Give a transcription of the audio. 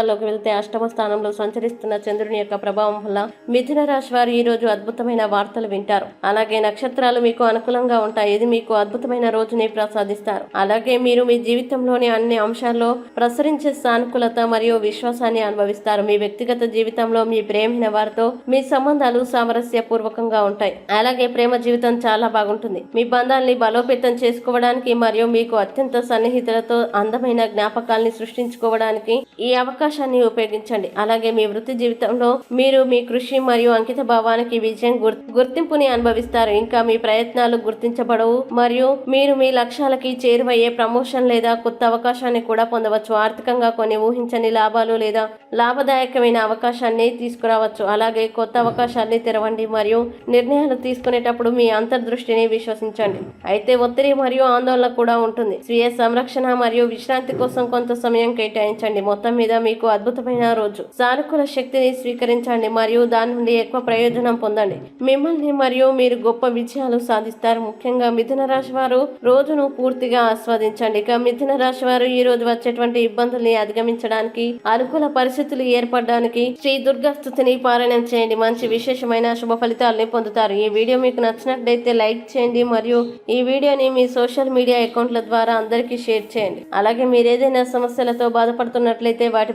వివరాల్లోకి వెళ్తే అష్టమ స్థానంలో సంచరిస్తున్న చంద్రుని యొక్క ప్రభావం వల్ల మిథున రాశి వారు ఈ రోజు అద్భుతమైన వార్తలు వింటారు. అలాగే నక్షత్రాలు మీకు అనుకూలంగా ఉంటాయి. ఇది మీకు అద్భుతమైన రోజుని ప్రసాదిస్తారు. అలాగే మీరు మీ జీవితంలోని అన్ని అంశాల్లో ప్రసరించే సానుకూలత మరియు విశ్వాసాన్ని అనుభవిస్తారు. మీ వ్యక్తిగత జీవితంలో మీ ప్రేమైన వారితో మీ సంబంధాలు సామరస్యపూర్వకంగా ఉంటాయి. అలాగే ప్రేమ జీవితం చాలా బాగుంటుంది. మీ బంధాల్ని బలోపేతం చేసుకోవడానికి మరియు మీకు అత్యంత సన్నిహితులతో అందమైన జ్ఞాపకాల్ని సృష్టించుకోవడానికి ఈ అవకాశం అవకాశాన్ని ఉపయోగించండి. అలాగే మీ వృత్తి జీవితంలో మీరు మీ కృషి మరియు అంకిత భావానికి విజయం గుర్- గుర్తింపుని అనుభవిస్తారు. ఇంకా మీ ప్రయత్నాలు గుర్తించబడవు మరియు మీరు మీ లక్ష్యాలకి చేరువయ్యే ప్రమోషన్ లేదా కొత్త అవకాశాన్ని కూడా పొందవచ్చు. ఆర్థికంగా కొన్ని ఊహించని లాభాలు లేదా లాభదాయకమైన అవకాశాన్ని తీసుకురావచ్చు. అలాగే కొత్త అవకాశాన్ని తెరవండి మరియు నిర్ణయాలు తీసుకునేటప్పుడు మీ అంతర్దృష్టిని విశ్వసించండి. అయితే ఒత్తిడి మరియు ఆందోళన కూడా ఉంటుంది. స్వీయ సంరక్షణ మరియు విశ్రాంతి కోసం కొంత సమయం కేటాయించండి. మొత్తం మీద మీ మీకు అద్భుతమైన రోజు. సానుకూల శక్తిని స్వీకరించండి మరియు దాని నుండి ఎక్కువ ప్రయోజనం పొందండి. మిమ్మల్ని మరియు మీరు గొప్ప విజయాలు సాధిస్తారు. ముఖ్యంగా మిథున రాశి వారు రోజును పూర్తిగా ఆస్వాదించండి. ఇక మిథున రాశి వారు ఈ రోజు వచ్చేటువంటి ఇబ్బందుల్ని అధిగమించడానికి అనుకూల పరిస్థితులు ఏర్పడడానికి శ్రీ దుర్గా స్థుతిని పారాయణం చేయండి. మంచి విశేషమైన శుభ ఫలితాలని పొందుతారు. ఈ వీడియో మీకు నచ్చినట్లయితే లైక్ చేయండి మరియు ఈ వీడియోని మీ సోషల్ మీడియా అకౌంట్ల ద్వారా అందరికీ షేర్ చేయండి. అలాగే మీరు ఏదైనా సమస్యలతో బాధపడుతున్నట్లయితే వాటి